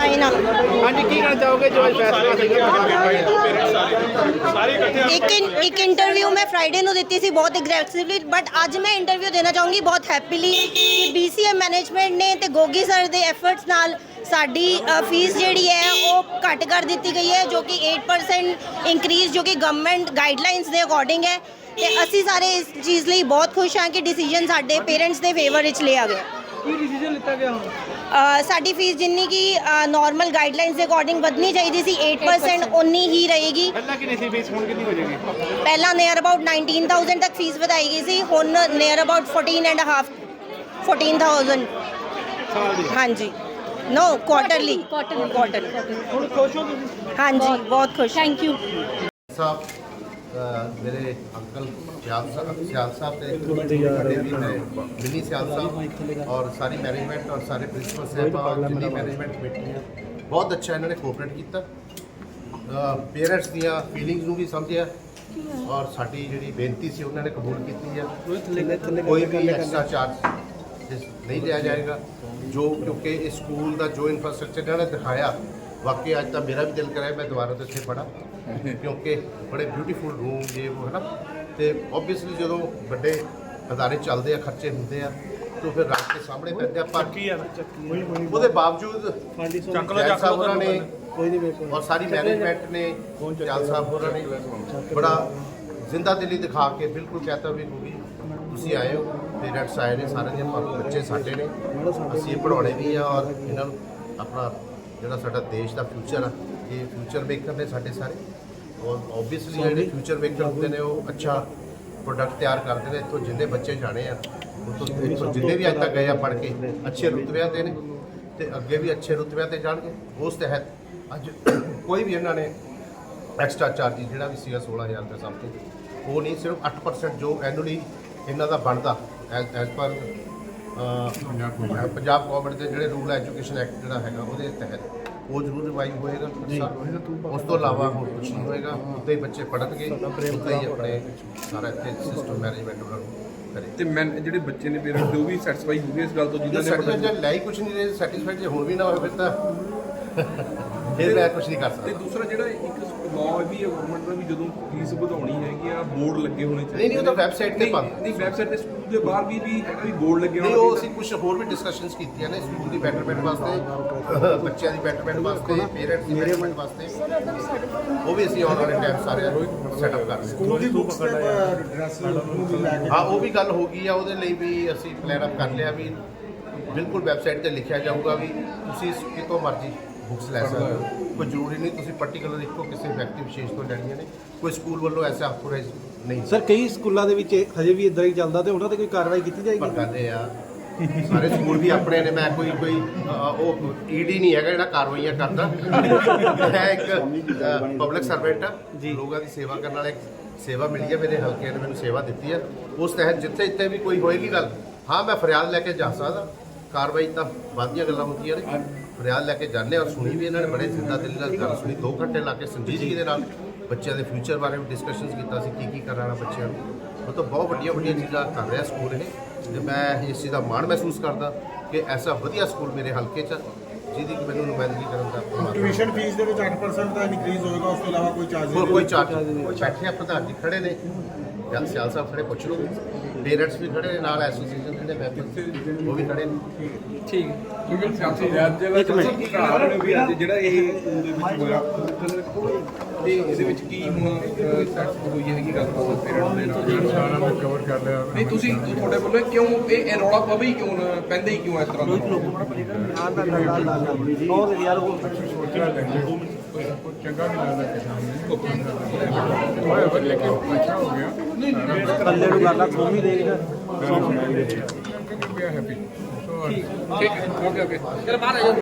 ਨਾ ਹਾਂਜੀ ਕੀ ਕਹਿਣਾ ਚਾਹੋਗੇ ਜੋ ਇਹ ਫੈਸਲਾ ਸੀਗਾ ਇੱਕ ਇਨ- ਇੱਕ ਇੰਟਰਵਿਊ ਮੈਂ ਫਰਾਈਡੇ ਨੂੰ ਦਿੱਤੀ ਸੀ ਬਹੁਤ ਐਗਰੈਸਿਵਲੀ ਬਟ ਅੱਜ ਮੈਂ ਇੰਟਰਵਿਊ ਦੇਣਾ ਚਾਹੂੰਗੀ ਬਹੁਤ ਹੈਪੀਲੀ ਕਿ ਮੈਨੇਜਮੈਂਟ ਨੇ ਤੇ ਗੋਗੀ ਸਰ ਦੇ ਐਫਰਟਸ ਨਾਲ ਸਾਡੀ ਫੀਸ ਜਿਹੜੀ ਹੈ ਉਹ ਘੱਟ ਕਰ ਦਿੱਤੀ ਗਈ ਹੈ ਜੋ ਕਿ 8% ਇੰਕਰੀਜ਼ ਜੋ ਕਿ ਗਵਰਨਮੈਂਟ ਗਾਈਡਲਾਈਨਸ ਦੇ ਅਕੋਰਡਿੰਗ ਹੈ। ਤੇ ਅਸੀਂ ਸਾਰੇ ਇਸ ਚੀਜ਼ ਲਈ ਬਹੁਤ ਖੁਸ਼ ਹਾਂ ਕਿ ਡਿਸੀਜਨ ਸਾਡੇ ਪੇਰੈਂਟਸ ਦੇ ਫੇਵਰ ਵਿੱਚ ਲਿਆ ਗਿਆ। ਕੀ ਡਿਸੀਜਨ ਲਿੱਤਾ ਗਿਆ ਹੁਣ? ਅ, ਸਾਡੀ ਫੀਸ ਜਿੰਨੀ ਕਿ ਨਾਰਮਲ ਗਾਈਡਲਾਈਨਸ ਦੇ ਅਕੋਰਡਿੰਗ ਵਧਣੀ ਚਾਹੀਦੀ ਸੀ 8% ਉਨੀ ਹੀ ਰਹੇਗੀ। ਪਹਿਲਾਂ ਕਿੰਨੀ ਸੀ ਫੀਸ ਹੁਣ ਕਿੰਨੀ ਹੋ ਜਾਏਗੀ? ਪਹਿਲਾਂ ਨੀਅਰ ਅਬਾਊਟ 19000 ਤੱਕ ਫੀਸ ਵਧਾਈ ਗਈ ਸੀ ਹੁਣ ਨੀਅਰ ਅਬਾਊਟ 14 ਐਂਡ ਹਾਫ 14000 ਸਾਲ ਦੀ। ਹਾਂਜੀ। ਨੋ ਕੁਆਟਰਲੀ Quarterly. ਕੁਆਟਰ ਹੁਣ ਖੁਸ਼ ਹੋ ਤੁਸੀਂ? ਹਾਂਜੀ ਬਹੁਤ ਖੁਸ਼। ਥੈਂਕ ਯੂ ਸਾਹਿਬ ਅ, ਮੇਰੇ ਅੰਕਲ ਸਿਆਲ ਸਾਹਿਬ ਸਿਆਲ ਸਾਹਿਬ ਤੇ ਸਾਡੇ ਵੀ ਹੈ ਮਿੰਨੀ ਸਿਆਲ ਸਾਹਿਬ ਔਰ ਸਾਰੀ ਮੈਨੇਜਮੈਂਟ ਔਰ ਸਾਰੇ ਪ੍ਰਿੰਸੀਪਲ ਸਾਹਿਬ ਜਿੰਨੀ ਮੈਨੇਜਮੈਂਟ ਕਮੇਟੀ ਬਹੁਤ ਅੱਛਾ ਇਹਨਾਂ ਨੇ ਕੋਆਪਰੇਟ ਕੀਤਾ। ਪੇਰੈਂਟਸ ਦੀਆਂ ਫੀਲਿੰਗਸ ਨੂੰ ਵੀ ਸਮਝਿਆ। ਔਰ ਸਾਡੀ ਜਿਹੜੀ ਬੇਨਤੀ ਸੀ ਉਹਨਾਂ ਨੇ ਕਬੂਲ ਕੀਤੀ ਹੈ ਕੋਈ ਵੀ ਐਕਸਟਰਾ ਚਾਰਜ ਨਹੀਂ ਲਿਆ ਜਾਏਗਾ। ਜੋ ਕਿਉਂਕਿ ਇਸ ਸਕੂਲ ਦਾ ਜੋ ਇਨਫਰਾਸਟ੍ਰਕਚਰ ਇਹਨਾਂ ਨੇ ਦਿਖਾਇਆ ਵਾਕਈ ਅੱਜ ਤਾਂ ਮੇਰਾ ਵੀ ਦਿਲ ਕਰਿਆ ਮੈਂ ਦੁਬਾਰਾ ਤੋਂ ਇੱਥੇ ਪੜਾਂ ਕਿਉਂਕਿ ਬੜੇ ਬਿਊਟੀਫੁਲ ਰੂਮ ਜੇ ਉਹ ਹੈ ਨਾ ਤੇ ਆਬਵੀਅਸਲੀ ਜਦੋਂ ਵੱਡੇ ਅਦਾਰੇ ਚੱਲਦੇ ਆ ਖਰਚੇ ਹੁੰਦੇ ਆ ਤਾਂ ਫਿਰ ਰੱਖ ਕੇ ਸਾਹਮਣੇ ਪੈਂਦੇ ਆ ਪਰ ਉਹਦੇ ਬਾਵਜੂਦ ਚੱਕ ਲੋ ਚੱਕ ਲੋ ਨੇ ਕੋਈ ਨਹੀਂ ਵੇਖੋ ਔਰ ਸਾਰੀ ਮੈਨੇਜਮੈਂਟ ਨੇ ਚਾਲ ਸਾਹਿਬ ਹੋਰਾਂ ਨੇ ਬੜਾ ਜ਼ਿੰਦਾ ਦਿਲੀ ਦਿਖਾ ਕੇ ਬਿਲਕੁਲ ਕਹਤਾ ਵੀ ਹੋਗੀ ਤੁਸੀਂ ਆਏ ਹੋ ਪੇਰੈਂਟਸ ਆਏ ਨੇ ਸਾਰੇ ਦੇ ਬੱਚੇ ਸਾਡੇ ਨੇ ਅਸੀਂ ਪੜਾਉਣੇ ਵੀ ਆ ਔਰ ਇਹਨਾਂ ਨੂੰ ਆਪਣਾ ਜਿਹੜਾ ਸਾਡਾ ਦੇਸ਼ ਦਾ ਫਿਊਚਰ ਆ ਇਹ ਫਿਊਚਰ ਮੇਕਰ ਨੇ ਸਾਡੇ ਸਾਰੇ। ਔਰ ਆਬਵੀਅਸਲੀ ਜਿਹੜੇ ਫਿਊਚਰ ਮੇਕਰ ਹੁੰਦੇ ਨੇ ਉਹ ਅੱਛਾ ਪ੍ਰੋਡਕਟ ਤਿਆਰ ਕਰਦੇ ਨੇ ਇੱਥੋਂ ਜਿੰਨੇ ਬੱਚੇ ਜਾਣੇ ਆ ਉੱਥੋਂ ਇੱਥੋਂ ਜਿੰਨੇ ਵੀ ਅੱਜ ਤੱਕ ਗਏ ਆ ਪੜ੍ਹ ਕੇ ਅੱਛੇ ਰੁਤਬਿਆਂ ਤੇ ਨੇ ਤੇ ਅੱਗੇ ਵੀ ਅੱਛੇ ਰੁਤਬਿਆਂ ਤੇ ਜਾਣਗੇ। ਉਸ ਤਹਿਤ ਅੱਜ ਕੋਈ ਵੀ ਇਹਨਾਂ ਨੇ ਐਕਸਟਰਾ ਚਾਰਜ ਜਿਹੜਾ ਵੀ ਸੀਗਾ 16000 ਰੁਪਏ ਸਮਥਿੰਗ ਉਹ ਨਹੀਂ ਸਿਰਫ 8% ਜੋ ਐਨੂਅਲੀ ਇਹਨਾਂ ਦਾ ਬਣਦਾ ਐਜ਼ ਪਰ ਪੰਜਾਬ ਗਵਰਨਮੈਂਟ ਦੇ ਜਿਹੜੇ ਰੂਲ ਐਜੂਕੇਸ਼ਨ ਐਕਟ ਜਿਹੜਾ ਹੈਗਾ ਉਹਦੇ ਤਹਿਤ ਉਹ ਜ਼ਰੂਰ ਰਿਵਾਈਜ਼ ਹੋਏਗਾ। ਉਸ ਤੋਂ ਇਲਾਵਾ ਹੋਰ ਕੁਝ ਨਹੀਂ ਹੋਏਗਾ। ਉੱਦਾਂ ਹੀ ਬੱਚੇ ਪੜ੍ਹਨਗੇ। ਉੱਦਾਂ ਹੀ ਆਪਣੇ ਸਾਰਾ ਇੱਥੇ ਸਿਸਟਮ ਮੈਨੇਜਮੈਂਟ ਉਹਨਾਂ ਨੂੰ ਕਰੇ। ਤੇ ਮੈਂ ਜਿਹੜੇ ਬੱਚੇ ਨੇ ਪੇਰੈਂਟਸ ਉਹ ਵੀ ਸੈਟੀਸਫਾਈ ਹੋ ਗਏ ਇਸ ਗੱਲ ਤੋਂ ਜਿਨ੍ਹਾਂ ਨੇ ਸੈਟੀਸਫਾਈਡ ਲੈ ਹੀ ਕੁਝ ਨਹੀਂ ਰਹੇ ਸੈਟੀਸਫਾਈਡ ਜੇ ਹੁਣ ਵੀ ਨਾ ਹੋਵੇ ਫਿਰ ਤਾਂ। ਫਿਰ ਮੈਂ ਕੁਝ ਨਹੀਂ ਕਰ ਤੇ ਸਕਦਾ। ਦੂਸਰਾ ਜਿਹੜਾ ਇੱਕ ਲਾਅ ਵੀ ਹੈ ਗਵਰਨਮੈਂਟ ਦਾ ਵੀ ਜਦੋਂ ਫੀਸ ਵਧਾਉਣੀ ਹੈਗੀ ਆ ਬੋਰਡ ਲੱਗੇ ਹੋਣੇ ਚਾਹੀਦੇ ਨਹੀਂ, ਨਹੀਂ, ਉਹ ਤਾਂ website ਤੇ ਨਹੀਂ, ਬੰਦ। ਨਹੀਂ ਵੈਬਸਾਈਟ ਤੇ ਸਕੂਲ ਦੇ ਬਾਹਰ ਵੀ ਵੀ ਹੈਗਾ ਵੀ ਬੋਰਡ ਲੱਗੇ ਨਹੀਂ ਹੋਣੇ ਉਹ ਅਸੀਂ ਕੁਝ ਹੋਰ ਵੀ ਡਿਸਕਸ਼ਨਸ ਕੀਤੀਆਂ ਨੇ ਸਕੂਲ ਦੀ ਬੈਟਰਮੈਂਟ ਵਾਸਤੇ ਬੱਚਿਆਂ ਦੀ ਬੈਟਰਮੈਂਟ ਵਾਸਤੇ ਪੇਰੈਂਟਸ ਦੀ ਬੈਟਰਮੈਂਟ ਵਾਸਤੇ। ਉਹ ਵੀ ਅਸੀਂ ਆਉਣ ਵਾਲੇ ਟਾਈਮ ਸਾਰਿਆਂ ਨੂੰ ਸੈਟਅਪ ਕਰ ਰਹੇ ਸਕੂਲ ਦੀ ਬੁੱਕਸ ਤੇ ਡਰੈਸ ਨੂੰ ਵੀ ਲੈ ਕੇ ਹਾਂ ਉਹ ਵੀ ਗੱਲ ਹੋ ਗਈ ਆ ਉਹਦੇ ਲਈ ਵੀ ਅਸੀਂ ਪਲਾਨ ਅਪ ਕਰ ਲਿਆ ਵੀ ਬਿਲਕੁਲ ਵੈਬਸਾਈਟ ਤੇ ਲਿਖਿਆ ਜਾਊਗਾ ਵੀ ਤੁਸੀਂ ਕਿਤੋਂ ਮਰਜ਼ੀ ਬੁੱਕਸ ਲੈ ਸਕਦੇ ਹੋ। ਕੋਈ ਜ਼ਰੂਰੀ ਨਹੀਂ ਤੁਸੀਂ ਪਾਰਟਿਕੂਲਰ ਇੱਕੋ ਕਿਸੇ ਵਿਅਕਤੀ ਵਿਸ਼ੇਸ਼ ਤੋਂ ਲੈਣੀਆਂ ਨੇ। ਕੋਈ ਸਕੂਲ ਵੱਲੋਂ ਐਸਾ ਆਥੋਰਾਈਜ਼ ਨਹੀਂ। ਸਰ ਕਈ ਸਕੂਲਾਂ ਦੇ ਵਿੱਚ ਹਜੇ ਵੀ ਇਦਾਂ ਹੀ ਚੱਲਦਾ ਤੇ ਉਹਨਾਂ ਤੇ ਕੋਈ ਕਾਰਵਾਈ ਕੀਤੀ ਜਾਏਗੀ? ਪਰ ਕਰਦੇ ਆ। ਸਾਰੇ ਸਕੂਲ ਵੀ ਆਪਣੇ ਨੇ ਮੈਂ ਕੋਈ ਕੋਈ ਉਹ ਈਡੀ ਨਹੀਂ ਹੈਗਾ ਜਿਹੜਾ ਕਾਰਵਾਈਆਂ ਕਰਦਾ। ਮੈਂ ਇੱਕ ਪਬਲਿਕ ਸਰਵੈਂਟ ਆ। ਲੋਕਾਂ ਦੀ ਸੇਵਾ ਕਰਨ ਵਾਲਾ ਇੱਕ ਸੇਵਾ ਮਿਲੀ ਹੈ ਮੇਰੇ ਹਲਕੇ ਨੇ ਮੈਨੂੰ ਸੇਵਾ ਦਿੱਤੀ ਹੈ ਉਸ ਤਹਿਤ ਜਿੱਥੇ ਇੱਥੇ ਵੀ ਕੋਈ ਹੋਏਗੀ ਗੱਲ ਹਾਂ ਮੈਂ ਫਰਿਆਦ ਲੈ ਕੇ ਜਾ ਸਕਦਾ। ਕਾਰਵਾਈ ਤਾਂ ਬਾਦੀਆਂ ਗੱਲਾਂ ਹੁੰਦੀਆਂ ਨੇ। ਫਰਿਆਦ ਲੈ ਕੇ ਜਾਂਦੇ ਔਰ ਸੁਣੀ ਵੀ ਇਹਨਾਂ ਨੇ ਬੜੇ ਜ਼ਿੰਦਾ ਦਿਲ ਨਾਲ ਗੱਲ ਸੁਣੀ। 2 ਘੰਟੇ ਲਾ ਕੇ ਸੰਜੀਦਗੀ ਦੇ ਨਾਲ ਬੱਚਿਆਂ ਦੇ ਫਿਊਚਰ ਬਾਰੇ ਵੀ ਡਿਸਕਸ਼ਨਸ ਕੀਤਾ ਸੀ ਕੀ ਕੀ ਕਰਾਣਾ ਬੱਚਿਆਂ ਨੂੰ। ਉਹ ਤਾਂ ਬਹੁਤ ਵੱਡੀਆਂ ਵੱਡੀਆਂ ਚੀਜ਼ਾਂ ਕਰ ਰਿਹਾ ਸਕੂਲ ਇਹ। ਤੇ ਮੈਂ ਇਸ ਚੀਜ਼ ਦਾ ਮਾਣ ਮਹਿਸੂਸ ਕਰਦਾ ਕਿ ਐਸਾ ਵਧੀਆ ਸਕੂਲ ਮੇਰੇ ਹਲਕੇ 'ਚ ਜਿਹਦੀ ਕਿ ਮੈਨੂੰ ਨੁਮਾਇੰਦਗੀ ਕਰਨ ਦਾ ਮੌਕਾ ਟਿਊਸ਼ਨ ਫੀਸ ਦੇ ਵਿੱਚ 8% ਦਾ ਇਨਕਰੀਜ਼ ਹੋਏਗਾ ਉਸ ਤੋਂ ਇਲਾਵਾ ਕੋਈ ਚਾਰਜ ਹੋਰ ਕੋਈ ਚਾਰਜ ਨਹੀਂ। ਬੈਠੇ ਆ ਪ੍ਰਧਾਨ ਜੀ ਖੜੇ ਨੇ। ਜਲ ਸਿਆਲ ਸਾਹਿਬ ਖੜੇ ਪੁੱਛ ਲਓ। ਪੇਰੈਂਟਸ ਵੀ ਖੜੇ ਨੇ ਨਾਲ ਐਸੋਸੀਏਸ਼ਨ ਦੇ ਮੈਂਬਰ ਉਹ ਵੀ ਖੜੇ ਨੇ ਠੀਕ ਹੈ ਕਿਉਂਕਿ ਸਿਆਸੀ ਰਾਜ ਜਿਹੜਾ ਇੱਕ ਮਿੰਟ ਵੀ ਅੱਜ ਜਿਹੜਾ ਇਹ ਦੇ ਵਿੱਚ ਹੋਇਆ ਤੇ ਇਹਦੇ ਵਿੱਚ ਕੀ ਹੁਣ ਸੈਟਸ ਹੋਈ ਹੈਗੀ ਗੱਲ ਪੇਰੈਂਟਸ ਦੇ ਨਾਲ ਸਾਰਾ ਮੈਂ ਕਵਰ ਕਰ ਲਿਆ ਨਹੀਂ ਤੁਸੀਂ ਤੁਹਾਡੇ ਵੱਲੋਂ ਕਿਉਂ ਇਹ ਇਹ ਰੌਲਾ ਪਵੇ ਹੀ ਕਿਉਂ ਨਾ ਪੈਂਦਾ ਹੀ ਕਿਉਂ ਇਸ ਤਰ੍ਹਾਂ ਦਾ ਉਹ ਸੋਚਿਆ ਲੈਂਦੇ ਕੁਝ ਚੰਗਾ ਨਹੀਂ ਲੱਗਦਾ ਕਿਸਾਨ ਨੂੰ ਹੋਇਆ ਵਧੀਆ ਕਿ ਅੱਛਾ ਹੋ ਗਿਆ ਕੱਲੇ ਨੂੰ ਗੱਲ ਆ ਸੋ ਵੀ ਦੇਖ ਸੋ ਹੈਪੀ ਸੋ ਠੀਕ ਹੈ ਓਕੇ ਓਕੇ ਚਲ ਬਾਹਰ ਆ ਜਾਓ।